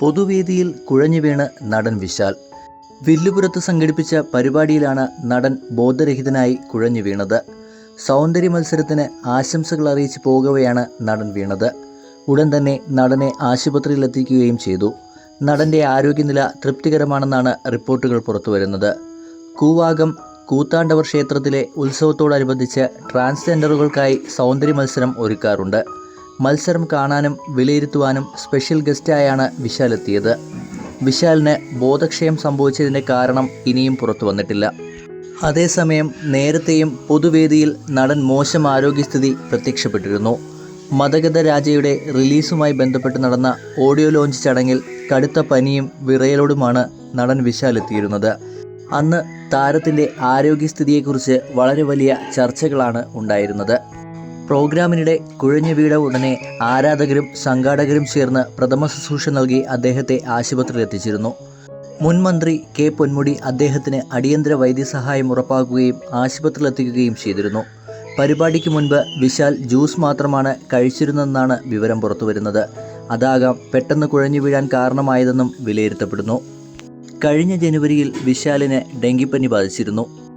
പൊതുവേദിയിൽ കുഴഞ്ഞു വീണ് നടൻ വിശാൽ. വില്ലുപുരത്ത് സംഘടിപ്പിച്ച പരിപാടിയിലാണ് നടൻ ബോധരഹിതനായി കുഴഞ്ഞു വീണത്. സൗന്ദര്യ മത്സരത്തിന് ആശംസകൾ അറിയിച്ച് പോകവെയാണ് നടൻ വീണത്. ഉടൻ തന്നെ നടനെ ആശുപത്രിയിലെത്തിക്കുകയും ചെയ്തു. നടന്റെ ആരോഗ്യനില തൃപ്തികരമാണെന്നാണ് റിപ്പോർട്ടുകൾ പുറത്തുവരുന്നത്. കൂവാകം കൂത്താണ്ടവർ ക്ഷേത്രത്തിലെ ഉത്സവത്തോടനുബന്ധിച്ച് ട്രാൻസ്ജെൻഡറുകൾക്കായി സൗന്ദര്യ മത്സരം ഒരുക്കാറുണ്ട്. മത്സരം കാണാനും വിലയിരുത്തുവാനും സ്പെഷ്യൽ ഗസ്റ്റായാണ് വിശാൽ എത്തിയത്. വിശാലിന് ബോധക്ഷയം സംഭവിച്ചതിന്റെ കാരണം ഇനിയും പുറത്തു വന്നിട്ടില്ല. അതേസമയം നേരത്തെയും പൊതുവേദിയിൽ നടൻ മോശം ആരോഗ്യസ്ഥിതി പ്രത്യക്ഷപ്പെട്ടിരുന്നു. മതഗത രാജയുടെ റിലീസുമായി ബന്ധപ്പെട്ട് നടന്ന ഓഡിയോ ലോഞ്ച് ചടങ്ങിൽ കടുത്ത പനിയും വിറയലോടുമാണ് നടൻ വിശാൽ എത്തിയിരുന്നത്. അന്ന് താരത്തിന്റെ ആരോഗ്യസ്ഥിതിയെക്കുറിച്ച് വളരെ വലിയ ചർച്ചകളാണ് ഉണ്ടായിരുന്നത്. പ്രോഗ്രാമിനിടെ കുഴഞ്ഞു വീട ഉടനെ ആരാധകരും സംഘാടകരും ചേർന്ന് പ്രഥമ ശുശ്രൂഷ നൽകി അദ്ദേഹത്തെ ആശുപത്രിയിൽ എത്തിച്ചിരുന്നു. മുൻമന്ത്രി കെ പൊന്മുടി അദ്ദേഹത്തിന് അടിയന്തര വൈദ്യസഹായം ഉറപ്പാക്കുകയും ആശുപത്രിയിലെത്തിക്കുകയും ചെയ്തിരുന്നു. പരിപാടിക്ക് മുൻപ് വിശാൽ ജ്യൂസ് മാത്രമാണ് കഴിച്ചിരുന്നതെന്നാണ് വിവരം പുറത്തുവരുന്നത്. അതാകാം പെട്ടെന്ന് കുഴഞ്ഞു വീഴാൻ കാരണമായതെന്നും വിലയിരുത്തപ്പെടുന്നു. കഴിഞ്ഞ ജനുവരിയിൽ വിശാലിന് ഡെങ്കിപ്പനി ബാധിച്ചിരുന്നു.